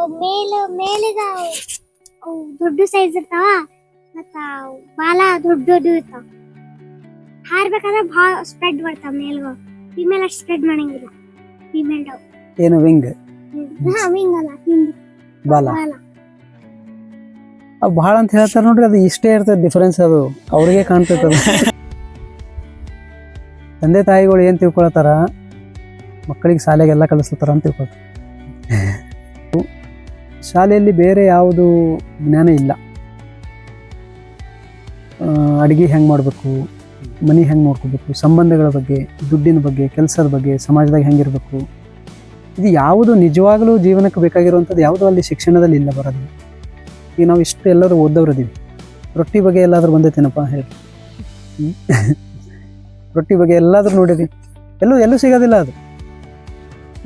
ಅವ್ ಮೇಲಿದಾವ ಅವು ದೊಡ್ಡ ಸೈಜ್ ಇರ್ತಾವ ಮತ್ತ ಬಾಲ ದೊಡ್ಡ ದೊಡ್ಡ ಇರ್ತಾವ. ಹಾರ್ಬೇಕಾದ್ರೆ ಭಾಳ ಸ್ಪ್ರೆಡ್ ಬರ್ತಾವ ಮೇಲ್ಗ ಫಿಮೇಲ್ ಅಷ್ಟು ಸ್ಪ್ರೆಡ್ ಮಾಡಂಗಿಲ್ಲ. ಫಿಮೇಲ್ ಡವ್ ಏನು ವಿಂಗ್ ಹಾ ವಿಂಗ್ ಹಿಂದ್. ಬಾಲ. ಬಾಲ. ಅವ್ ಭಾಳ ಅಂತ ಹೇಳ್ತಾರೆ ನೋಡ್ರಿ ಅದು ಇಷ್ಟೇ ಇರ್ತದೆ ಡಿಫರೆನ್ಸ್ ಅದು. ಅವ್ರಿಗೆ ಕಾಣ್ತೈತ ತಂದೆ ತಾಯಿಗಳು ಏನು ತಿಳ್ಕೊಳತ್ತಾರ? ಮಕ್ಕಳಿಗೆ ಶಾಲೆಗೆಲ್ಲ ಕಲಿಸ್ತಾರ ಅಂತ ತಿಳ್ಕೊಳ್ತಾರೆ ಶಾಲೆಯಲ್ಲಿ ಬೇರೆ ಯಾವುದು ಜ್ಞಾನ ಇಲ್ಲ. ಅಡುಗೆ ಹೆಂಗೆ ಮಾಡಬೇಕು, ಮನೆ ಹೆಂಗೆ ನೋಡ್ಕೋಬೇಕು, ಸಂಬಂಧಗಳ ಬಗ್ಗೆ, ದುಡ್ಡಿನ ಬಗ್ಗೆ, ಕೆಲಸದ ಬಗ್ಗೆ, ಸಮಾಜದಾಗ ಹೆಂಗಿರಬೇಕು, ಇದು ಯಾವುದು ನಿಜವಾಗಲೂ ಜೀವನಕ್ಕೆ ಬೇಕಾಗಿರುವಂಥದ್ದು ಯಾವುದು ಅಲ್ಲಿ ಶಿಕ್ಷಣದಲ್ಲಿ ಇಲ್ಲ ಬರೋದು. ಈಗ ನಾವು ಇಷ್ಟು ಎಲ್ಲರೂ ಓದೋರು ಇದೀವಿ ರೊಟ್ಟಿ ಬಗ್ಗೆ ಎಲ್ಲಾದರೂ ಬಂದೈತೇನಪ್ಪ ಹೇಳಿ ರೊಟ್ಟಿ ಬಗ್ಗೆ ಎಲ್ಲಾದರೂ ನೋಡಿರಿ. ಎಲ್ಲೂ ಎಲ್ಲೂ ಸಿಗೋದಿಲ್ಲ ಅದು.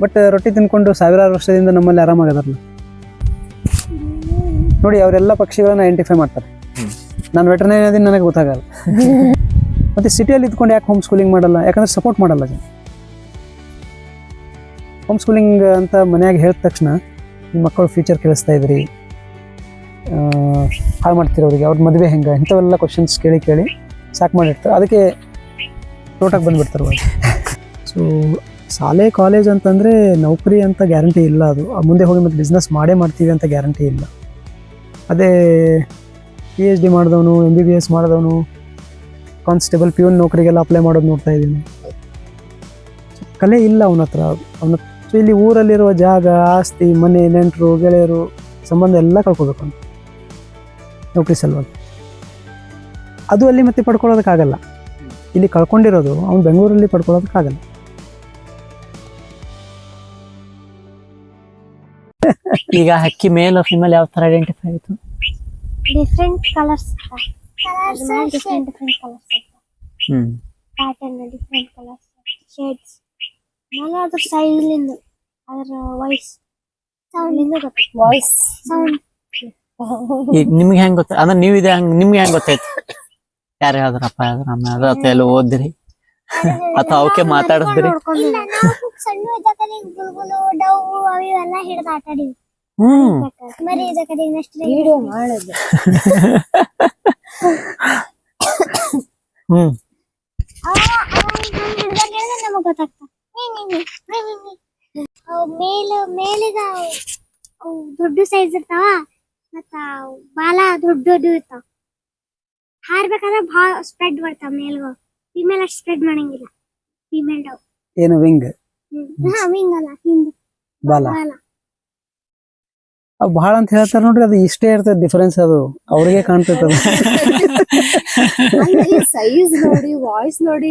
ಬಟ್ ರೊಟ್ಟಿ ತಿನ್ಕೊಂಡು ಸಾವಿರಾರು ವರ್ಷದಿಂದ ನಮ್ಮಲ್ಲಿ ಆರಾಮಾಗದಾರಲ್ಲ ನೋಡಿ ಅವರೆಲ್ಲ ಪಕ್ಷಿಗಳನ್ನ ಐಡೆಂಟಿಫೈ ಮಾಡ್ತಾರೆ. ನಾನು ವೆಟರ್ನರಿ ಅದನ್ನು ನನಗೆ ಗೊತ್ತಾಗಲ್ಲ. ಮತ್ತೆ ಸಿಟಿಯಲ್ಲಿ ಇದ್ಕೊಂಡು ಯಾಕೆ ಹೋಮ್ ಸ್ಕೂಲಿಂಗ್ ಮಾಡಲ್ಲ? ಯಾಕಂದ್ರೆ ಸಪೋರ್ಟ್ ಮಾಡಲ್ಲ ಜನ. ಹೋಮ್ ಸ್ಕೂಲಿಂಗ್ ಅಂತ ಮನ್ಯಾಗ ಹೇಳಿದ ತಕ್ಷಣ ನಿಮ್ಮ ಮಕ್ಕಳು ಫ್ಯೂಚರ್ ಕೇಳಿಸ್ತಾ ಇದ್ರಿ ಹಾಳು ಮಾಡ್ತೀರಿ ಅವರಿಗೆ ಅವ್ರ ಮದುವೆ ಹೆಂಗೆ? ಇಂಥವೆಲ್ಲ ಕ್ವಶನ್ಸ್ ಕೇಳಿ ಕೇಳಿ ಸಾಕು ಮಾಡಿರ್ತಾರೆ. ಅದಕ್ಕೆ ತೋಟಕ್ಕೆ ಬಂದುಬಿಡ್ತಾರೆ ಅವ್ರಿಗೆ ಸೊ ಶಾಲೆ ಕಾಲೇಜ್ ಅಂತಂದರೆ ನೌಕರಿ ಅಂತ ಗ್ಯಾರಂಟಿ ಇಲ್ಲ ಅದು. ಆ ಮುಂದೆ ಹೋಗಿ ಮತ್ತೆ ಬಿಸ್ನೆಸ್ ಮಾಡೇ ಮಾಡ್ತೀವಿ ಅಂತ ಗ್ಯಾರಂಟಿ ಇಲ್ಲ. ಅದೇ ಪಿ ಎಚ್ ಡಿ ಮಾಡಿದವನು ಎಂ ಬಿ ಬಿ ಎಸ್ ಮಾಡಿದವನು ಕಾನ್ಸ್ಟೇಬಲ್ ಪ್ಯೂನ್ ನೌಕರಿಗೆಲ್ಲ ಅಪ್ಲೈ ಮಾಡೋದು ನೋಡ್ತಾ ಇದ್ದೀನಿ. ಕಲೆ ಇಲ್ಲ ಅವನ ಹತ್ರ. ಅವನ ಇಲ್ಲಿ ಊರಲ್ಲಿರುವ ಜಾಗ, ಆಸ್ತಿ, ಮನೆ, ನೆಂಟರು, ಗೆಳೆಯರು, ಸಂಬಂಧ ಎಲ್ಲ ಕಳ್ಕೊಬೇಕು ಅಂತ ನೌಕರಿ ಸಲುವಾಗಿ. ಅದು ಅಲ್ಲಿ ಮತ್ತೆ ಪಡ್ಕೊಳ್ಳೋದಕ್ಕಾಗಲ್ಲ. ಇಲ್ಲಿ ಕಳ್ಕೊಂಡಿರೋದು ಅವ್ನು ಬೆಂಗಳೂರಲ್ಲಿ ಪಡ್ಕೊಳ್ಳೋದಕ್ಕಾಗಲ್ಲ. ಈಗ ಹಕ್ಕಿ ಮೇಲ್ ಫಿಮೇಲ್ ಯಾವ ತರ ಐಡೆಂಟಿಫೈ ಆಯ್ತು? Different colours different different colours hmm. Pattern different colours shades ಆಮೇಲೆ ಅದ್ರ ಅದರ ವಾಯ್ಸ್ ಸೌಂಡ್ಲಿಂದ ಗೊತ್ತಾಗ್ತದೆ ವಾಯ್ಸ್ ಸೌಂಡ್ ಈಗ ನಿಮ್ಗೆ ಹೆಂಗ್ ಗೊತ್ತ ಅಂದ್ರೆ ನೀವು ಇದೆ ಹಂಗ್ ನಿಮ್ಗೆ ಹೆಂಗ್ ಗೊತ್ತಾಯ್ತು? ಯಾರು ಯಾವ್ದ್ರಪ್ಪ ಯಾವ್ದ್ರ ಅಮ್ಮ ಅಥವಾ ಎಲ್ಲ ಓದ್ರಿ ಅಥವಾ ಅವಕ್ಕೆ ನಾವು ಸಣ್ಣ ಡವ್ ಅವೆಲ್ಲ ಹಿಡಿದು ಹ್ಮ್. ಹ್ಮ್. ಮೇಲ ಮೇಲಿದ ಅವ್ ದೊಡ್ಡ ಸೈಜ್ ಇರ್ತಾವ ಮತ್ತ ಬಾಲ ದೊಡ್ಡ ದೊಡ್ಡ ಇರ್ತಾವ. ಹಾರ್ಬೇಕಾದ್ರೆ ಭಾಳ ಸ್ಪ್ರೆಡ್ ಬರ್ತಾವ ಮೇಲ್ಗ. ಫಿಮೇಲ್ ಅಷ್ಟು ಸ್ಪ್ರೆಡ್ ಮಾಡಂಗಿಲ್ಲ. Female dove. ಏನು ವಿಂಗ್ ಹಾ ವಿಂಗ್ ಅಲ್ಲ ಹಿಂದ್. ಬಾಲ. ಬಾಲ. ಅವು ಬಹಳ ಅಂತ ಹೇಳ್ತಾರ ನೋಡ್ರಿ ಅದು ಇಷ್ಟೇ ಇರ್ತದೆ ಡಿಫರೆನ್ಸ್ ಅದು. ಅವ್ರಿಗೆ ಕಾಣ್ತೈತದ. ಅದು ಸೈಜ್ ನೋಡಿ ವಾಯ್ಸ್ ನೋಡಿ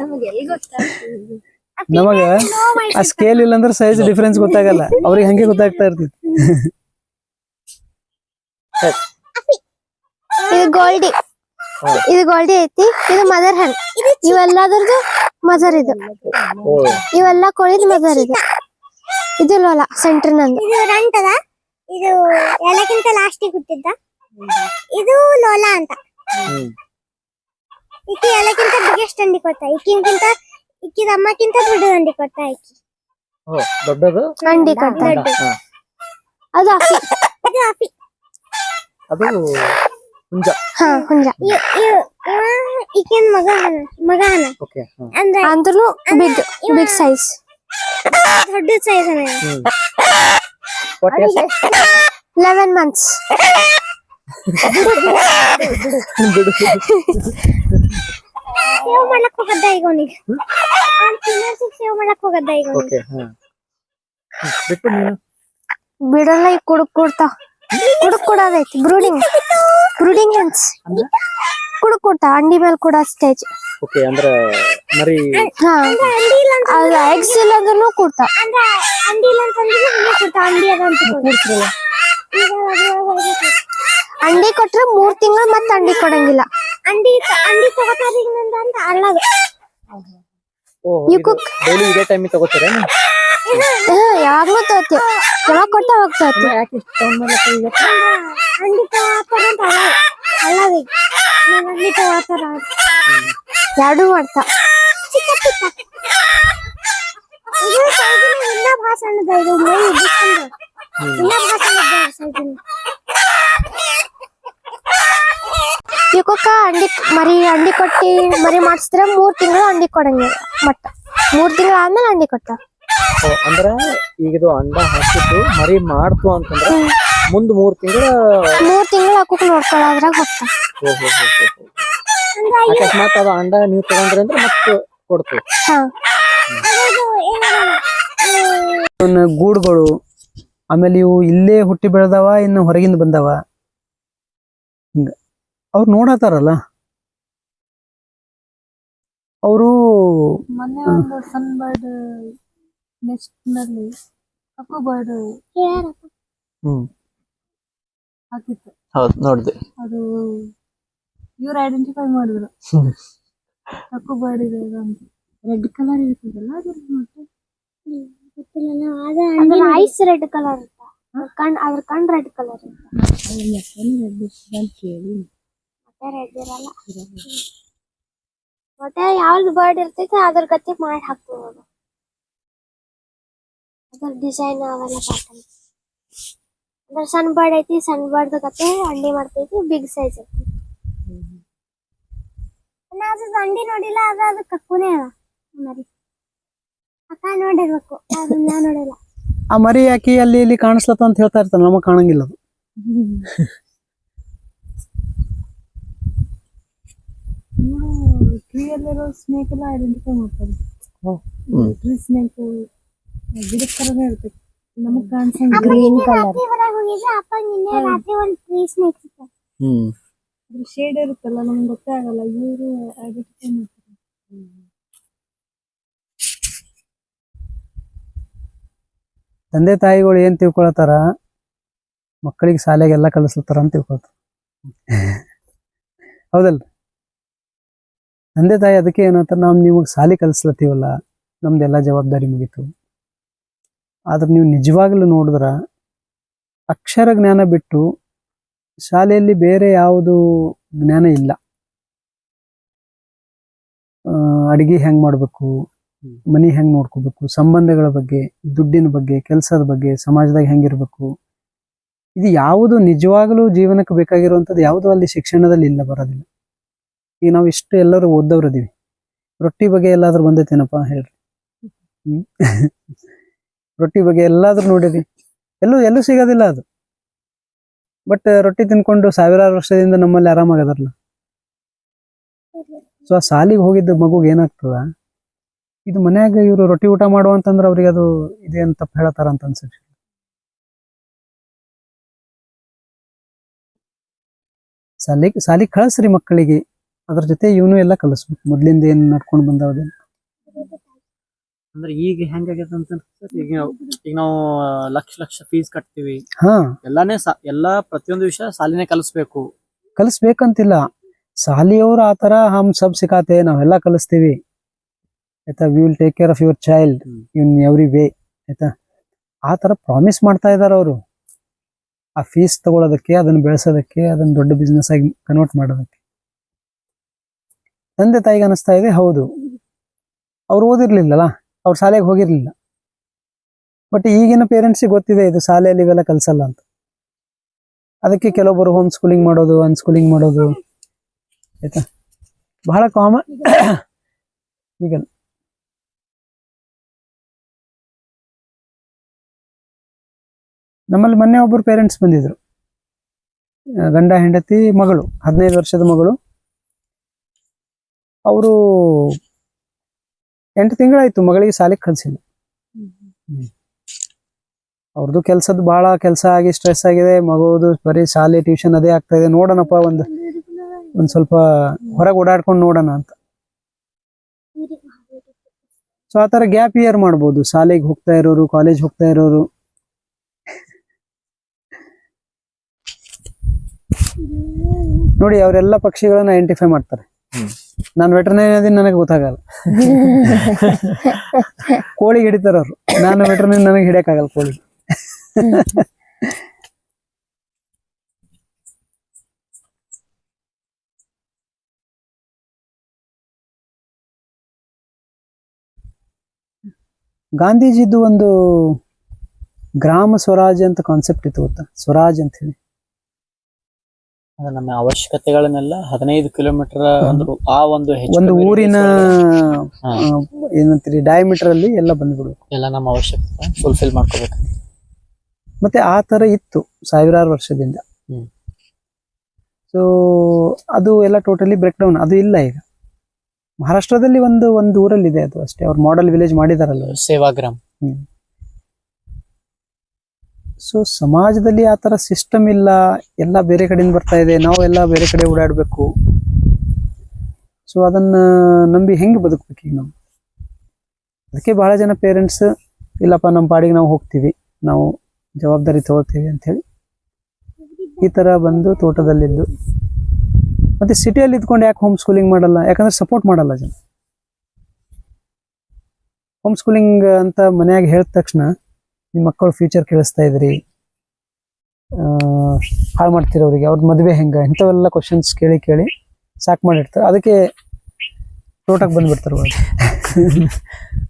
ನಮಗೆ ಎಲ್ಲಿ ಗೊತ್ತಾಗ್ತದೆ? ನಮಗ ಆ ಸ್ಕೇಲ್ ಇಲ್ಲ ಅಂದ್ರೆ ಸೈಜ್ ಡಿಫರೆನ್ಸ್ ಗೊತ್ತಾಗಲ್ಲ. ಅವ್ರಿಗೆ ಹಂಗೆ ಗೊತ್ತಾಗ್ತಾ ಇರ್ತೈತಿ. ಇದು ಗೋಲ್ಡಿ ಇದು ಗೋಲ್ಡಿ ಐತಿ ಇದು ಮದರ್ ಹಣ್ಣು ಇವೆಲ್ಲದ್ರದ್ದು ಮದರ್ ಇದು. ಇವೆಲ್ಲ ಕೋಳಿದ್ ಮದರ್ ಇದು. ಇದು ಲೋಲ ಸೆಂಟರ್ ನಂದು ಇದು ರಂಟದ ಇದು ಎಲ್ಲಕ್ಕಿಂತ ಲಾಸ್ಟಿಗೆ ಹುಟ್ಟಿದ್ದ ಇದು ಲೋಲಾ ಅಂತ ಈಕಿ ಎಲ್ಲಕ್ಕಿಂತ ಬಿಗ್ಗೆಸ್ಟ್ ಅಂಡಿ ಕೊಡ್ತಾ ಈಕಿನ್ಕಿಂತ ಈಕಿದ ಅಮ್ಮಕ್ಕಿಂತ ದೊಡ್ಡ ಅಂಡಿ ಕೊಡ್ತಾ ಈಕಿ ದೊಡ್ಡದು ಅಂಡಿ ಕೊಡ್ತಾ ಅದು ಅಫಿ ಇದು ಅಫಿ ಅದು ಹುಂಜ ಹಾ ಹುಂಜ ಈಕಿನ ಮಗ ಹನ ಮಗ ಹನ ಓಕೆ ಅಂದ್ರೆ ಅಂದ್ರೂ ಬಿಗ್ ಬಿಗ್ ಸೈಜ್ ದೊಡ್ಡ ಸೈಜ್ ಲೆವೆನ್ ಮಂತ್ಸ್ ಸೇವ್ ಮಾಡಕ್ ಹೋಗದ್ದ ಈಗ ಅವನಿಗೆ ಸೇವ್ ಮಾಡಕ್ ಹೋಗದ್ದ ಈಗ ಅವ್ನಿಗೆ. ಓಕೆ ಹಾ ಬಿಟ್ಟು ನೀನು ಬಿಡಲ್ಲ ಈಗ ಕುಡುಕ್ ಕೊಡ್ತಾವ ಕುಡುಕ್ ಕೊಡೋದೈತಿ ಬ್ರೂಡಿಂಗ್ ಬ್ರೂಡಿಂಗ್ ಹಂಚ್ ಕುಡುಕ್ ಕೊಡ್ತಾವ ಅಂಡಿ ಮೇಲೆ ಕೂಡ ಸ್ಟೇಜ್ ಓಕೆ ಅಂದ್ರೆ ಮರಿ ಹಾ. ಅದು ಎಗ್ಸ್ ಇಲ್ಲ ಅಂದ್ರೂ ಕೊಡ್ತಾವ ಅಂದ್ರೆ ಅಂಡಿ ಇಲ್ಲ ಅಂತಂದ್ರೆ ಹಂಗೆ ಕೊಡ್ತಾವ ಅಂಡಿ ಅದ ಅಂತ ಅಂಡಿ ಕೊಟ್ರೆ ಮೂರ್ ತಿಂಗಳು ಮತ್ತೆ ಅಂಡಿ ಕೊಡಂಗಿಲ್ಲ. ಅಂಡಿ ಅಂಡಿ ತಗೋತಾರ ಅಂತ ಅಲ್ಲದು You cook. ಡೈಲಿ ಇದೇ ಟೈಮ್ ತಗೋತೀರಾ ಯಾವಾಗ್ಲೂ ತೋತಿ ಯಾವಾಗ ಕೊಟ್ಟ ಹೋಗ್ತಾ ತಗೋತೀವಿ. ಯಾಕೆ? ಇಷ್ಟು ತಗೊಂಡ್ ಮಾಡ್ಲಕ್ಕ ಈಗ ಅಂಡಿ ತಗೋತಾರ ಅಂತ ಅಲ್ಲದ ಅಂಡಿ ತಗೋತಾರ ಎರಡು ಮಾಡ್ತಾ ಚಿಕ್ಕ ಚಿಕ್ಕ ಇದು ಸೈಜಿನ ಇನ್ನ ಭಾಳ ಸಣ್ಣದ ಇದು ಮೈ ಬಿಸ್ಕೊಂಡು ಇವಕ್ಕ ಅಂಡಿ ಮರಿ ಅಂಡಿ ಕೊಟ್ಟಿ ಮರಿ ಮಾಡಿಸಿದ್ರೆ ಮೂರ್ ತಿಂಗಳು ಅಂಡಿ ಕೊಡಂಗಿಲ್ಲ ಮಟ್ಟ ಮೂರ್ ತಿಂಗಳು ಆದ್ಮೇಲೆ ಅಂಡಿ ಕೊಡ್ತಾರ ಓ, ಅಂದ್ರ ಈಗ ಇದು ಅಂಡ ಹಾಕಿತ್ತು ಮರಿ ಮಾಡ್ತು ಅಂತಂದ್ರ ಮುಂದ್ ಮೂರ್ ತಿಂಗಳ ಮೂರ್ ತಿಂಗಳ ಹಾಕೋಕ್ ನೋಡ್ಕೊಳ್ಳೋದ್ರಾಗ ಅಕಸ್ಮಾತ್ ಅದ ಅಂಡ ನೀವ್ ತಗೊಂಡ್ರಿ ಅಂದ್ರೆ ಮತ್ತೆ ಕೊಡ್ತೀವಿ. ಗೂಡುಗಳು ಆಮೇಲೆ ಇವು ಇಲ್ಲೇ ಹುಟ್ಟಿ ಬೆಳೆದವ ಇನ್ನು ಹೊರಗಿಂದ ಬಂದವ. ಹಿಂಗ. ಅವ್ರು ನೋಡತಾರಲ್ಲ? ಅವರು ಮೊನ್ನೆ ಒಂದು ಸನ್ ಬರ್ಡ್ ನೆಕ್ಸ್ಟ್ನಲ್ಲಿ ಕಪ್ಪು ಬರ್ಡ್ ಹ್ಮ್. ಹಾಕಿತ್ತು. ಹೌದ್ ನೋಡ್ದೆ. ಅದು ಇವ್ರು ಐಡೆಂಟಿಫೈ ಮಾಡಿದ್ರು. ಕಪ್ಪು ಬರ್ಡ್ ಇದೆ ಇದು ಅಂತ. ರೆಡ್ ಕಲರ್ ಇರ್ತದಲ್ಲ ಅದ್ರ ಮತ್ತೆ? ಅದ್ರ ಐಸ್ ರೆಡ್ ಕಲರ್ ಇರ್ತ ಕಣ್ ಅದ್ರ ಕಣ್ ರೆಡ್ ಕಲರ್ ರೆಡ್ ಅಂತ ಕೇಳಿ. ಮತ್ತೆ ರೆಡ್ ಇರಲ್ಲ. ಮತ್ತೆ ಯಾವ್ದು ಬರ್ಡ್ ಇರ್ತೈತೆ ಅದ್ರ ಗತಿ ಮಾಡಿ ಹಾಕ್ತೀವಿ ಅದು ಅದ್ರ ಡಿಸೈನ್ ಅವೆಲ್ಲ ಪ್ಯಾಟರ್ನ್ ಅಂದ್ರೆ ಸಣ್ಣ ಬರ್ಡ್ ಐತಿ ಸಣ್ಣ ಬರ್ಡ್ ಕತೆ ಅಂಡಿ ಮಾಡ್ತೈತಿ ಬಿಗ್ ಸೈಜ್ ಐತಿ ಅದು ಅಂಡಿ ನೋಡಿಲ್ಲ ಅದ ಅದು ಕಕ್ಕುನೇ ಅದ ಮರಿ ಅಕ್ಕ ನೋಡಿರ್ಬೇಕು ಅದನ್ನ ನೋಡಿಲ್ಲ ಆ ಮರಿ ಯಾಕೆ ಅಲ್ಲಿ ಇಲ್ಲಿ ಕಾಣಿಸ್ಲತ್ತ ಅಂತ ಹೇಳ್ತಾ ಇರ್ತಾನೆ ನಮಗ್ ಕಾಣಂಗಿಲ್ಲ ಅದು ಟ್ರೀಯಲ್ಲಿರೋ ಸ್ನೇಕ್ ಎಲ್ಲ ಐಡೆಂಟಿಫೈ ಮಾಡ್ತಾರೆ. ಟ್ರೀ ಸ್ನೇಕ್ ಗಿಡದ ತರನೇ ಇರ್ತೈತೆ ನಮಗ್ ಕಾಣಿಸಂಗ್ ಗ್ರೀನ್ ಕಲರ್ ಹೊರಗೆ ಹೋಗಿದ್ರೆ ಅಪ್ಪ ನಿನ್ನೆ ರಾತ್ರಿ ಒಂದು ಟ್ರೀ ಸ್ನೇಕ್ ಹ್ಮ್. ಅದ್ರ ಶೇಡ್ ಇರುತ್ತಲ್ಲ ನಮ್ಗೆ ಗೊತ್ತೇ ಆಗಲ್ಲ ಇವರು ಐಡೆಂಟಿಫೈ ಮಾಡ್ತಾರೆ. ತಂದೆ ತಾಯಿಗಳು ಏನ್ ತಿಳ್ಕೊಳತಾರ ಮಕ್ಕಳಿಗೆ ಶಾಲೆಗೆ ಎಲ್ಲಾ ಕಲಿಸ್ಲತ್ತಾರ ಅಂತ ತಿಳ್ಕೊಳ್ತಾರ ಹೌದಲ್ರಿ? ತಂದೆ ತಾಯಿ ಅದಕ್ಕೆ ಏನಂತಾರ ನಾವು ನಿಮಗೆ ಶಾಲೆ ಕಲಿಸ್ಲತ್ತೀವಲ್ಲ ನಮ್ದೆಲ್ಲ ಜವಾಬ್ದಾರಿ ಮುಗೀತು. ಆದ್ರೆ ನೀವು ನಿಜವಾಗ್ಲೂ ನೋಡಿದ್ರ ಅಕ್ಷರ ಜ್ಞಾನ ಬಿಟ್ಟು ಶಾಲೆಯಲ್ಲಿ ಬೇರೆ ಯಾವುದು ಜ್ಞಾನ ಇಲ್ಲ. ಅಡಿಗೆ ಹೆಂಗ್ ಮಾಡಬೇಕು, ಮನಿ ಹೆಂಗ್ ನೋಡ್ಕೋಬೇಕು, ಸಂಬಂಧಗಳ ಬಗ್ಗೆ, ದುಡ್ಡಿನ ಬಗ್ಗೆ, ಕೆಲಸದ ಬಗ್ಗೆ, ಸಮಾಜದಾಗ ಹೆಂಗಿರ್ಬೇಕು, ಇದು ಯಾವುದು ನಿಜವಾಗಲೂ ಜೀವನಕ್ಕೆ ಬೇಕಾಗಿರುವಂಥದ್ದು ಯಾವುದು ಅಲ್ಲಿ ಶಿಕ್ಷಣದಲ್ಲಿ ಇಲ್ಲ, ಬರೋದಿಲ್ಲ. ಈಗ ನಾವು ಇಷ್ಟು ಎಲ್ಲರೂ ಓದ್ದವ್ರು ಇದೀವಿ ರೊಟ್ಟಿ ಬಗ್ಗೆ ಎಲ್ಲಾದ್ರೂ ಬಂದೈತೇನಪ್ಪ ಹೇಳ್ರಿ. ಹ್ಮ್? ರೊಟ್ಟಿ ಬಗ್ಗೆ ಎಲ್ಲಾದ್ರೂ ನೋಡಿರಿ ಎಲ್ಲೂ ಎಲ್ಲೂ ಸಿಗೋದಿಲ್ಲ ಅದು. ಬಟ್ ರೊಟ್ಟಿ ತಿನ್ಕೊಂಡು ಸಾವಿರಾರು ವರ್ಷದಿಂದ ನಮ್ಮಲ್ಲಿ ಆರಾಮಾಗದಾರಲ್ಲ ಸೊ ಆ ಸಾಲಿಗೆ ಹೋಗಿದ್ದ ಮಗುಗೆ ಏನಾಗ್ತದ? ಇದು ಮನ್ಯಾಗ ಇವರು ರೊಟ್ಟಿ ಊಟ ಮಾಡುವಂತಂದ್ರೆ ಅವ್ರಿಗೆ ಅದು ಇದೇನ್ ತಪ್ಪು ಹೇಳತಾರ ಅಂತ ಅನ್ಸುತ್ತೆ. ಸಾಲಿಗ್, ಸಾಲಿಗೆ ಕಳಿಸ್ರಿ ಮಕ್ಕಳಿಗೆ. ಅದ್ರ ಜೊತೆ ಇವನು ಎಲ್ಲ ಕಲಿಸ್ಬೇಕು. ಮೊದ್ಲಿಂದ ಏನ್ ನಡ್ಕೊಂಡು ಬಂದವದೆ ಅಂದ್ರೆ ಈಗ ಹೆಂಗಾಗೈತೆ ಅಂತ ಈಗ ನಾವು ಈಗ ನಾವು ಲಕ್ಷ ಲಕ್ಷ ಫೀಸ್ ಕಟ್ತೀವಿ. ಹಾ. ಎಲ್ಲಾನೇ ಸಾ ಎಲ್ಲಾ ಪ್ರತಿಯೊಂದು ವಿಷಯ ಸಾಲಿನೇ ಕಲಿಸ್ಬೇಕು. ಕಲಿಸ್ಬೇಕಂತಿಲ್ಲ. ಸಾಲಿಯವ್ರು ಆತರ ಹಮ್ ಸಬ್ ಸಿಖಾತೆ ನಾವೆಲ್ಲ ಕಲಿಸ್ತೀವಿ. ಆಯ್ತಾ we will take care of your child hmm. In every way ಆಯ್ತಾ. ಆ ತರ ಪ್ರಾಮಿಸ್ ಮಾಡ್ತಾ ಇದಾರೆ ಅವರು. ಆ ಫೀಸ್ ತಗೊಳ್ಳೋದಕ್ಕೆ ಅದನ್ನ ಬೆಳೆಸೋದಕ್ಕೆ ಅದನ್ನ ದೊಡ್ಡ ಬಿಸ್ನೆಸ್ ಆಗಿ ಕನ್ವರ್ಟ್ ಮಾಡೋದಕ್ಕೆ. ತಂದೆ ತಾಯಿಗೆ ಅನಿಸ್ತಾ ಇದೆ ಹೌದು. ಅವ್ರು ಓದಿರ್ಲಿಲ್ಲಲ್ಲ? ಅವ್ರು ಶಾಲೆಗೆ ಹೋಗಿರ್ಲಿಲ್ಲ. ಬಟ್ ಈಗಿನ ಪೇರೆಂಟ್ಸಿಗೆ ಗೊತ್ತಿದೆ ಇದು ಶಾಲೆಯಲ್ಲಿ ಇವೆಲ್ಲ ಕಲ್ಸಲ್ಲ ಅಂತ. ಅದಕ್ಕೆ ಕೆಲವೊಬ್ಬರು ಹೋಮ್ ಸ್ಕೂಲಿಂಗ್ ಮಾಡೋದು ಅನ್ಸ್ಕೂಲಿಂಗ್ ಮಾಡೋದು, ಆಯ್ತಾ? ಬಹಳ ಕಾಮನ್ ಈಗ ನಮ್ಮಲ್ಲಿ ಮೊನ್ನೆ ಒಬ್ಬರು ಪೇರೆಂಟ್ಸ್ ಬಂದಿದ್ರು. ಗಂಡ, ಹೆಂಡತಿ, ಮಗಳು, ಹದಿನೈದು ವರ್ಷದ ಮಗಳು. ಅವರು ಎಂಟು ತಿಂಗಳಾಯ್ತು ಮಗಳಿಗೆ ಶಾಲೆಗೆ ಕಳ್ಸಿಲ್ಲ. ಅವ್ರದ್ದು ಕೆಲ್ಸದ್ ಬಹಳ ಕೆಲಸ ಆಗಿ ಸ್ಟ್ರೆಸ್ ಆಗಿದೆ. ಮಗುದು ಬರೀ ಶಾಲೆ ಟ್ಯೂಷನ್ ಅದೇ ಆಗ್ತಾ ಇದೆ. ನೋಡೋಣಪ್ಪ ಒಂದು ಒಂದ್ ಸ್ವಲ್ಪ ಹೊರಗೆ ಓಡಾಡ್ಕೊಂಡು ನೋಡೋಣ ಅಂತ. ಸೊ ಆ ತರ ಗ್ಯಾಪ್ ಇಯರ್ ಮಾಡ್ಬೋದು. ಶಾಲೆಗೆ ಹೋಗ್ತಾ ಇರೋರು ಕಾಲೇಜ್ ಹೋಗ್ತಾ ಇರೋರು. ನೋಡಿ ಅವರೆಲ್ಲ ಪಕ್ಷಿಗಳನ್ನ ಐಡೆಂಟಿಫೈ ಮಾಡ್ತಾರೆ. ನಾನು ವೆಟರ್ನರಿ ಅದೀನಿ ನನಗೆ ಗೊತ್ತಾಗಲ್ಲ. ಕೋಳಿ ಹಿಡಿತಾರ ಅವ್ರು. ನಾನು ವೆಟರ್ನರಿ ನನಗೆ ಹಿಡಿಯಕ್ಕಾಗಲ್ಲ ಕೋಳಿ. ಗಾಂಧೀಜಿದು ಒಂದು ಗ್ರಾಮ ಸ್ವರಾಜ್ ಅಂತ ಕಾನ್ಸೆಪ್ಟ್ ಇತ್ತು ಗೊತ್ತಾ? ಸ್ವರಾಜ್ ಅಂತ ಹೇಳಿ. ಅಂದ್ರೆ ನಮ್ಮ ಅವಶ್ಯಕತೆಗಳನ್ನೆಲ್ಲ ಹದಿನೈದು ಕಿಲೋಮೀಟರ್ ಒಂದು ಆ ಒಂದು ಹೆಚ್ಚು ಒಂದು ಕಮ್ಮಿ ಊರಿನ ಹಾ. ಏನಂತೀರಿ ಡಯಾಮೀಟರ್ ಅಲ್ಲಿ ಎಲ್ಲ ಬಂದ್ಬಿಡ್ಬೇಕು ಎಲ್ಲ ನಮ್ಮ ಅವಶ್ಯಕತೆ ಫುಲ್ಫಿಲ್ ಮಾಡ್ಕೋಬೇಕು. ಮತ್ತೆ ಆ ತರ ಇತ್ತು ಸಾವಿರಾರು ವರ್ಷದಿಂದ. ಹ್ಮ್. ಸೊ ಅದು ಎಲ್ಲ ಟೋಟಲಿ ಬ್ರೇಕ್ ಡೌನ್ ಅದು ಇಲ್ಲ ಈಗ. ಮಹಾರಾಷ್ಟ್ರದಲ್ಲಿ ಒಂದು ಒಂದು ಊರಲ್ಲಿ ಇದೆ ಅದು ಅಷ್ಟೇ. ಅವ್ರು ಮಾಡೆಲ್ ವಿಲೇಜ್ ಮಾಡಿದಾರಲ್ಲ. ಸೇವಾಗ್ರಾಮ್. ಸೊ ಸಮಾಜದಲ್ಲಿ ಆ ತರ ಸಿಸ್ಟಮ್ ಇಲ್ಲ. ಎಲ್ಲ ಬೇರೆ ಕಡೆಯಿಂದ ಬರ್ತಾ ಇದೆ. ನಾವು ಎಲ್ಲ ಬೇರೆ ಕಡೆ ಓಡಾಡಬೇಕು. ಸೊ ಅದನ್ನ ನಂಬಿ ಹೆಂಗೆ ಬದುಕ್ಬೇಕು ಈಗ ನಾವು? ಅದಕ್ಕೆ ಬಹಳ ಜನ ಪೇರೆಂಟ್ಸ್ ಇಲ್ಲಪ್ಪ, ನಮ್ಮ ಪಾಡಿಗೆ ನಾವು ಹೋಗ್ತೀವಿ. ನಾವು ಜವಾಬ್ದಾರಿ ತಗೋತೀವಿ ಅಂಥೇಳಿ ಈ ತರ ಬಂದು ತೋಟದಲ್ಲಿದ್ದು. ಮತ್ತೆ ಸಿಟಿಯಲ್ಲಿ ಇದ್ಕೊಂಡು ಯಾಕೆ ಹೋಮ್ ಸ್ಕೂಲಿಂಗ್ ಮಾಡಲ್ಲ? ಯಾಕಂದ್ರೆ ಸಪೋರ್ಟ್ ಮಾಡಲ್ಲ ಜನ. ಹೋಮ್ ಸ್ಕೂಲಿಂಗ್ ಅಂತ ಮನ್ಯಾಗ ಹೇಳಿದ ತಕ್ಷಣ ನಿಮ್ಮ ಮಕ್ಕಳು ಫ್ಯೂಚರ್ ಕೇಳಿಸ್ತಾ ಇದ್ರಿ ಹಾಳು ಮಾಡ್ತಿರೋರಿಗೆ, ಅವ್ರ ಮದುವೆ ಹೆಂಗ? ಇಂಥವೆಲ್ಲ ಕ್ವಶನ್ಸ್ ಕೇಳಿ ಕೇಳಿ ಸಾಕು ಮಾಡಿರ್ತಾರೆ. ಅದಕ್ಕೆ ತೋಟಕ್ಕೆ ಬಂದ್ಬಿಡ್ತಾರೆ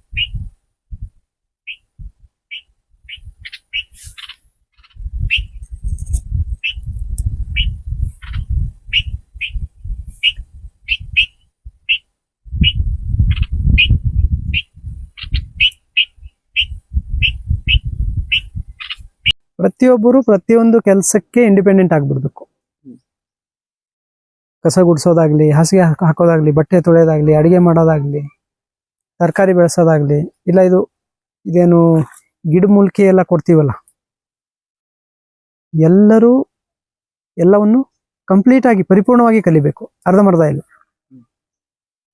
ಪ್ರತಿಯೊಬ್ಬರು ಪ್ರತಿಯೊಂದು ಕೆಲಸಕ್ಕೆ ಇಂಡಿಪೆಂಡೆಂಟ್ ಆಗ್ಬಿಡ್ಬೇಕು. ಕಸ ಗುಡಿಸೋದಾಗ್ಲಿ ಹಾಸಿಗೆ ಹಾಕ್- ಹಾಕೋದಾಗ್ಲಿ ಬಟ್ಟೆ ತೊಳೆಯೋದಾಗ್ಲಿ ಅಡಿಗೆ ಮಾಡೋದಾಗ್ಲಿ ತರಕಾರಿ ಬೆಳೆಸೋದಾಗ್ಲಿ ಇಲ್ಲ ಇದು ಇದೇನು ಗಿಡಮೂಲಿಕೆ ಎಲ್ಲ ಕೊಡ್ತೀವಲ್ಲ? ಎಲ್ಲರೂ ಎಲ್ಲವನ್ನು ಕಂಪ್ಲೀಟ್ ಆಗಿ ಪರಿಪೂರ್ಣವಾಗಿ ಕಲಿಬೇಕು. ಅರ್ಧಂಬರ್ಧ ಇಲ್ಲ.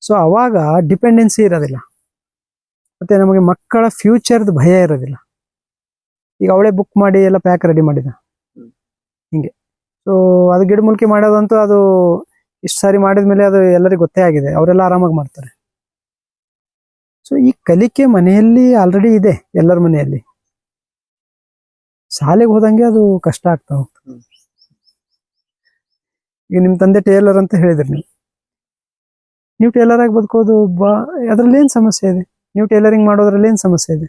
ಸೊ ಅವಾಗ ಡಿಪೆಂಡೆನ್ಸಿ ಇರೋದಿಲ್ಲ. ಮತ್ತೆ ನಮಗೆ ಮಕ್ಕಳ ಫ್ಯೂಚರ್ದು ಭಯ ಇರೋದಿಲ್ಲ. ಈಗ ಅವಳೇ ಬುಕ್ ಮಾಡಿ ಎಲ್ಲ ಪ್ಯಾಕ್ ರೆಡಿ ಮಾಡಿದ. ಹಿಂಗೆ. ಸೊ ಅದು ಗಿಡಮೂಲಿಕೆ ಮಾಡೋದಂತೂ ಅದು ಇಷ್ಟು ಸಾರಿ ಮಾಡಿದ್ಮೇಲೆ ಅದು ಎಲ್ಲರಿಗೂ ಗೊತ್ತೇ ಆಗಿದೆ. ಅವರೆಲ್ಲ ಆರಾಮಾಗಿ ಮಾಡ್ತಾರೆ. ಸೊ ಈ ಕಲಿಕೆ ಮನೆಯಲ್ಲಿ ಆಲ್ರೆಡಿ ಇದೆ ಎಲ್ಲರ ಮನೆಯಲ್ಲಿ. ಶಾಲೆಗೆ ಹೋದಂಗೆ ಅದು ಕಷ್ಟ ಆಗ್ತಾ ಹೋಗ್ತದೆ. ಈಗ ನಿಮ್ಮ ತಂದೆ ಟೇಲರ್ ಅಂತ ಹೇಳಿದ್ರಿ ನೀವು. ನೀವು ಟೇಲರ್ ಆಗಿ ಬದುಕೋದು ಬಾ ಅದ್ರಲ್ಲಿ ಏನು ಸಮಸ್ಯೆ ಇದೆ? ನೀವು ಟೇಲರಿಂಗ್ ಮಾಡೋದ್ರಲ್ಲಿ ಏನು ಸಮಸ್ಯೆ ಇದೆ?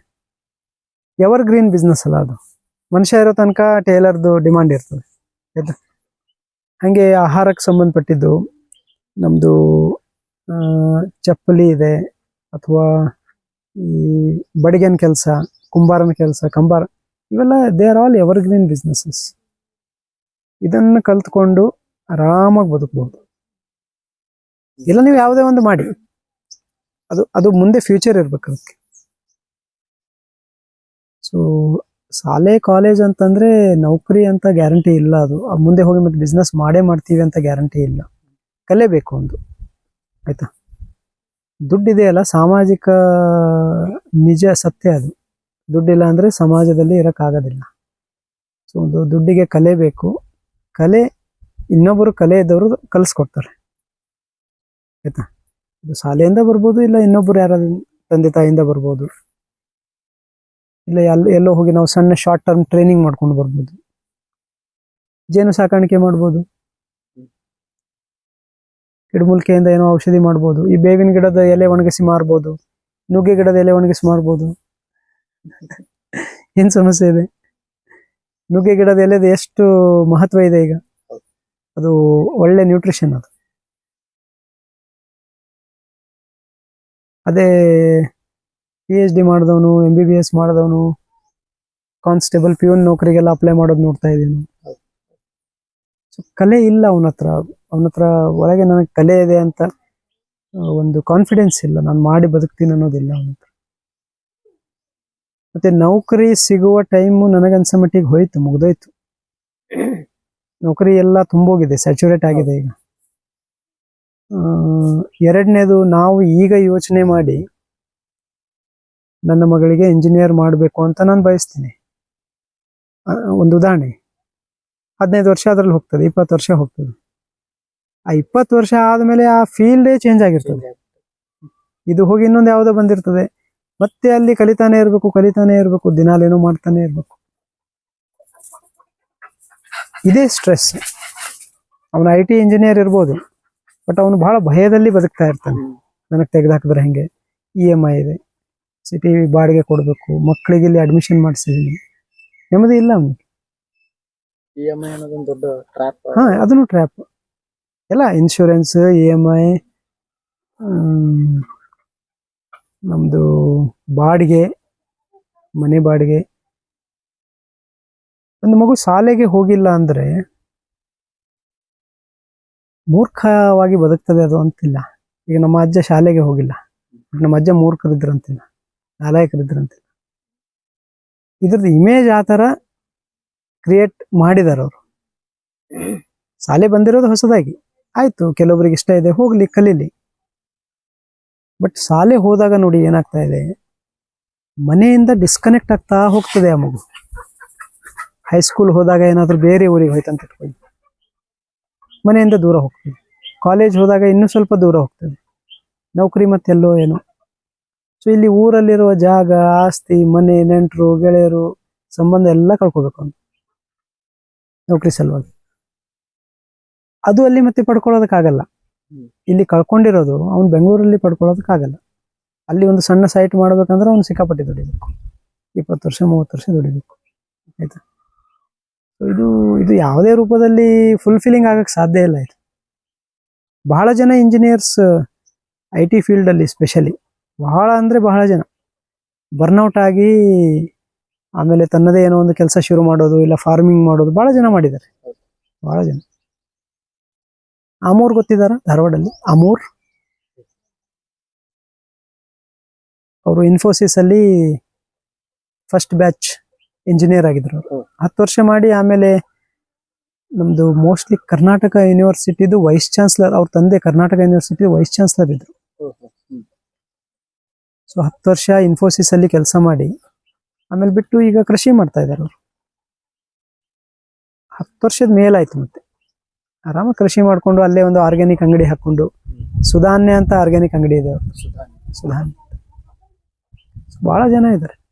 ಎವರ್ ಗ್ರೀನ್ ಬಿಸ್ನೆಸ್ ಅಲ್ಲ ಅದು. ಮನುಷ್ಯ ಇರೋ ತನಕ ಟೇಲರ್ದು ಡಿಮಾಂಡ್ ಇರ್ತದೆ. ಆಯ್ತಾ? ಹಾಗೆ ಆಹಾರಕ್ಕೆ ಸಂಬಂಧಪಟ್ಟಿದ್ದು ನಮ್ಮದು ಚಪ್ಪಲಿ ಇದೆ, ಅಥವಾ ಈ ಬಡಿಗೆನ ಕೆಲಸ, ಕುಂಬಾರನ ಕೆಲಸ, ಕಂಬಾರ, ಇವೆಲ್ಲ they are all evergreen businesses ಇದನ್ನು ಕಲ್ತ್ಕೊಂಡು ಆರಾಮಾಗಿ ಬದುಕಬಹುದು ಇಲ್ಲ, ನೀವು ಯಾವುದೇ ಒಂದು ಮಾಡಿ. ಅದು ಅದು ಮುಂದೆ ಫ್ಯೂಚರ್ ಇರ್ಬೇಕು ಅದಕ್ಕೆ. ಸೊ ಶಾಲೆ ಕಾಲೇಜ್ ಅಂತಂದ್ರೆ ನೌಕರಿ ಅಂತ ಗ್ಯಾರಂಟಿ ಇಲ್ಲ ಅದು. ಮುಂದೆ ಹೋಗಿ ಮತ್ತೆ ಬಿಸ್ನೆಸ್ ಮಾಡೇ ಮಾಡ್ತೀವಿ ಅಂತ ಗ್ಯಾರಂಟಿ ಇಲ್ಲ. ಕಲೇಬೇಕು ಒಂದು. ಆಯ್ತಾ? ದುಡ್ಡಿದೆಯಲ್ಲ, ಸಾಮಾಜಿಕ ನಿಜ ಸತ್ಯ ಅದು. ದುಡ್ಡಿಲ್ಲ ಅಂದರೆ ಸಮಾಜದಲ್ಲಿ ಇರೋಕ್ಕಾಗೋದಿಲ್ಲ. ಸೊ ಒಂದು ದುಡ್ಡಿಗೆ ಕಲೆ ಬೇಕು. ಕಲೆ ಇನ್ನೊಬ್ಬರು ಕಲೆ ಇದ್ದವರು ಕಲಿಸ್ಕೊಡ್ತಾರೆ. ಆಯ್ತಾ? ಇದು ಶಾಲೆಯಿಂದ ಬರ್ಬೋದು, ಇಲ್ಲ ಇನ್ನೊಬ್ಬರು ಯಾರಾದ್ರೂ ತಂದೆ ತಾಯಿಯಿಂದ ಬರ್ಬೋದು? ಇಲ್ಲ ಎಲ್ಲ ಎಲ್ಲೋ ಹೋಗಿ ನಾವು ಸಣ್ಣ ಶಾರ್ಟ್ ಟರ್ಮ್ ಟ್ರೈನಿಂಗ್ ಮಾಡ್ಕೊಂಡು ಬರ್ಬೋದು. ಜೇನು ಸಾಕಾಣಿಕೆ ಮಾಡ್ಬೋದು. ಗಿಡಮೂಲಿಕೆಯಿಂದ ಏನೋ ಔಷಧಿ ಮಾಡ್ಬೋದು. ಈ ಬೇವಿನ ಗಿಡದ ಎಲೆ ಒಣಗಿಸಿ ಮಾರ್ಬೋದು. ನುಗ್ಗೆ ಗಿಡದ ಎಲೆ ಒಣಗಿಸಿ ಮಾರ್ಬೋದು. ಏನು ಸಮಸ್ಯೆ ಇದೆ? ನುಗ್ಗೆ ಗಿಡದ ಎಲೆದ ಎಷ್ಟು ಮಹತ್ವ ಇದೆ ಈಗ? ಅದು ಒಳ್ಳೆ ನ್ಯೂಟ್ರಿಷನ್ ಅದು. ಅದೇ ಪಿ ಎಚ್ ಡಿ ಮಾಡಿದವನು ಎಂ ಬಿ ಬಿ ಎಸ್ ಮಾಡಿದವನು ಕಾನ್ಸ್ಟೇಬಲ್ ಪ್ಯೂನ್ ನೌಕರಿಗೆಲ್ಲ ಅಪ್ಲೈ ಮಾಡೋದು ನೋಡ್ತಾ ಇದ್ದೀನಿ ಸೊ ಕಲೆ ಇಲ್ಲ ಅವನ ಹತ್ರ. ಅವನ ಹತ್ರ ಒಳಗೆ ನನಗೆ ಕಲೆ ಇದೆ ಅಂತ ಒಂದು ಕಾನ್ಫಿಡೆನ್ಸ್ ಇಲ್ಲ. ನಾನು ಮಾಡಿ ಬದುಕ್ತೀನಿ ಅನ್ನೋದಿಲ್ಲ ಅವನ ಹತ್ರ. ಮತ್ತೆ ನೌಕರಿ ಸಿಗುವ ಟೈಮು ನನಗನ್ಸ ಮಟ್ಟಿಗೆ ಹೋಯ್ತು, ಮುಗ್ದೋಯ್ತು. ನೌಕರಿ ಎಲ್ಲ ತುಂಬೋಗಿದೆ ಸ್ಯಾಚುರೇಟ್ ಆಗಿದೆ ಈಗ. ಎರಡನೇದು ನಾವು ಈಗ ಯೋಚನೆ ಮಾಡಿ ನನ್ನ ಮಗಳಿಗೆ ಇಂಜಿನಿಯರ್ ಮಾಡಬೇಕು ಅಂತ ನಾನು ಬಯಸ್ತೀನಿ. ಒಂದು ಉದಾಹರಣೆ. ಹದಿನೈದು ವರ್ಷ ಅದ್ರಲ್ಲಿ ಹೋಗ್ತದೆ ಇಪ್ಪತ್ತು ವರ್ಷ ಹೋಗ್ತದೆ. ಆ ಇಪ್ಪತ್ತು ವರ್ಷ ಆದಮೇಲೆ ಆ ಫೀಲ್ಡೇ ಚೇಂಜ್ ಆಗಿರ್ತದೆ. ಇದು ಹೋಗಿ ಇನ್ನೊಂದು ಯಾವುದೋ ಬಂದಿರ್ತದೆ. ಮತ್ತೆ ಅಲ್ಲಿ ಕಲಿತಾನೆ ಇರಬೇಕು ಕಲಿತಾನೆ ಇರಬೇಕು ದಿನಾಲೇನೋ ಮಾಡ್ತಾನೆ ಇರಬೇಕು. ಇದೇ ಸ್ಟ್ರೆಸ್ ಅವನು ಐ ಟಿ ಇಂಜಿನಿಯರ್ ಇರ್ಬೋದು ಬಟ್ ಅವನು ಬಹಳ ಭಯದಲ್ಲಿ ಬದುಕ್ತಾ ಇರ್ತಾನೆ. ನನಗೆ ತೆಗೆದಾಕಿದ್ರೆ ಹೆಂಗೆ? ಇ ಎಂ ಐ ಇದೆ. ಸಿಟಿ ಬಾಡಿಗೆ ಕೊಡಬೇಕು ಮಕ್ಕಳಿಗೆ ಇಲ್ಲಿ ಅಡ್ಮಿಷನ್ ಮಾಡಿಸಿದೀನಿ ನೆಮ್ಮದಿ ಇಲ್ಲ ಅವನಿಗೆ. ಇ ಎಂ ಐ ಅನ್ನೋದೊಂದು ದೊಡ್ಡ ಟ್ರ್ಯಾಪ್ ಹಾ ಅದನ್ನು ಟ್ರ್ಯಾಪ್ ಎಲ್ಲ ಇನ್ಶೂರೆನ್ಸ್ ಇ ಎಂ ಐ ನಮ್ದು ಬಾಡಿಗೆ ಮನೆ ಬಾಡಿಗೆ. ಒಂದು ಮಗು ಶಾಲೆಗೆ ಹೋಗಿಲ್ಲ ಅಂದ್ರೆ ಮೂರ್ಖವಾಗಿ ಬದುಕ್ತದೆ ಅದು ಅಂತಿಲ್ಲ. ಈಗ ನಮ್ಮ ಅಜ್ಜ ಶಾಲೆಗೆ ಹೋಗಿಲ್ಲ. ನಮ್ಮ ಅಜ್ಜ ಮೂರ್ಖರಿದ್ರಂತಿಲ್ಲ. ನಾಲಾಯಕರಿದ್ರಂತಿಲ್ಲ ಇದ್ರದ್ದು ಇಮೇಜ್ ಆ ಥರ ಕ್ರಿಯೇಟ್ ಮಾಡಿದಾರ ಅವರು. ಶಾಲೆ ಬಂದಿರೋದು ಹೊಸದಾಗಿ. ಆಯ್ತು, ಕೆಲವೊಬ್ರಿಗೆ ಇಷ್ಟ ಇದೆ, ಹೋಗಲಿ, ಕಲೀಲಿ. ಬಟ್ ಶಾಲೆ ಹೋದಾಗ ನೋಡಿ ಏನಾಗ್ತಾ ಇದೆ? ಮನೆಯಿಂದ ಡಿಸ್ಕನೆಕ್ಟ್ ಆಗ್ತಾ ಹೋಗ್ತದೆ ಆ ಮಗು. ಹೈಸ್ಕೂಲ್ ಹೋದಾಗ ಏನಾದ್ರೂ ಬೇರೆ ಊರಿಗೆ ಹೋಯ್ತಂತ ಇಟ್ಕೊಳ್ಳಿ. ಮನೆಯಿಂದ ದೂರ ಹೋಗ್ತದೆ. ಕಾಲೇಜ್ ಹೋದಾಗ ಇನ್ನೂ ಸ್ವಲ್ಪ ದೂರ ಹೋಗ್ತದೆ. ನೌಕರಿ ಮತ್ತೆಲ್ಲೋ ಏನೋ. ಸೊ ಇಲ್ಲಿ ಊರಲ್ಲಿರುವ ಜಾಗ, ಆಸ್ತಿ, ಮನೆ, ನೆಂಟರು, ಗೆಳೆಯರು ಸಂಬಂಧ ಎಲ್ಲ ಕಳ್ಕೊಬೇಕು ಅಂತ. ನೌಕರಿ ಸಲುವಾಗಿ. ಅದು ಅಲ್ಲಿ ಮತ್ತೆ ಪಡ್ಕೊಳ್ಳೋದಕ್ಕಾಗಲ್ಲ. ಇಲ್ಲಿ ಕಳ್ಕೊಂಡಿರೋದು ಅವ್ನು ಬೆಂಗಳೂರಲ್ಲಿ ಪಡ್ಕೊಳ್ಳೋದಕ್ಕಾಗಲ್ಲ. ಅಲ್ಲಿ ಒಂದು ಸಣ್ಣ ಸೈಟ್ ಮಾಡ್ಬೇಕಂದ್ರೆ ಅವ್ನು ಸಿಕ್ಕಾಪಟ್ಟೆ ದುಡಿಬೇಕು. ಇಪ್ಪತ್ತು ವರ್ಷ, ಮೂವತ್ತು ವರ್ಷ ದುಡಿಬೇಕು. ಆಯ್ತಾ? ಇದು ಇದು ಯಾವುದೇ ರೂಪದಲ್ಲಿ ಫುಲ್ಫಿಲಿಂಗ್ ಆಗಕ್ಕೆ ಸಾಧ್ಯ ಇಲ್ಲ ಇದು. ಬಹಳ ಜನ ಇಂಜಿನಿಯರ್ಸ್ ಐ ಟಿ ಫೀಲ್ಡಲ್ಲಿ ಸ್ಪೆಷಲಿ ಬಹಳ ಅಂದರೆ ಬಹಳ ಜನ. ಬರ್ನೌಟ್ ಆಗಿ ಆಮೇಲೆ ತನ್ನದೇ ಏನೋ ಒಂದು ಕೆಲಸ ಶುರು ಮಾಡೋದು ಇಲ್ಲ ಫಾರ್ಮಿಂಗ್ ಮಾಡೋದು ಬಹಳ ಜನ ಮಾಡಿದ್ದಾರೆ. ಬಹಳ ಜನ. ಅಮೂರ್ ಗೊತ್ತಿದ್ದಾರ ಧಾರವಾಡಲ್ಲಿ? ಅಮೂರ್? ಅವರು ಇನ್ಫೋಸಿಸ್ ಅಲ್ಲಿ ಫಸ್ಟ್ ಬ್ಯಾಚ್ ಇಂಜಿನಿಯರ್ ಆಗಿದ್ರು ಅವ್ರು. ಹತ್ತು ವರ್ಷ ಮಾಡಿ ಆಮೇಲೆ ನಮ್ದು ಮೋಸ್ಟ್ಲಿ ಕರ್ನಾಟಕ ಯೂನಿವರ್ಸಿಟಿದು ವೈಸ್ ಚಾನ್ಸಲರ್ ಅವ್ರ ತಂದೆ ಕರ್ನಾಟಕ ಯೂನಿವರ್ಸಿಟಿ ವೈಸ್ ಚಾನ್ಸಲರ್ ಇದ್ರು. ಸೊ ಹತ್ತು ವರ್ಷ ಇನ್ಫೋಸಿಸ್ ಅಲ್ಲಿ ಕೆಲಸ ಮಾಡಿ ಆಮೇಲೆ ಬಿಟ್ಟು ಈಗ ಕೃಷಿ ಮಾಡ್ತಾ ಇದ್ದಾರೆ ಅವರು. ಹತ್ತು ವರ್ಷದ ಮೇಲಾಯ್ತು ಮತ್ತೆ. ಆರಾಮ ಕೃಷಿ ಮಾಡಿಕೊಂಡು ಅಲ್ಲೇ ಒಂದು ಆರ್ಗ್ಯಾನಿಕ್ ಅಂಗಡಿ ಹಾಕೊಂಡು ಸುಧಾನ್ಯ ಅಂತ ಆರ್ಗ್ಯಾನಿಕ್ ಅಂಗಡಿ ಇದೆ ಅವರು ಸುಧಾನ್ಯ. ಬಹಳ ಜನ ಇದ್ದಾರೆ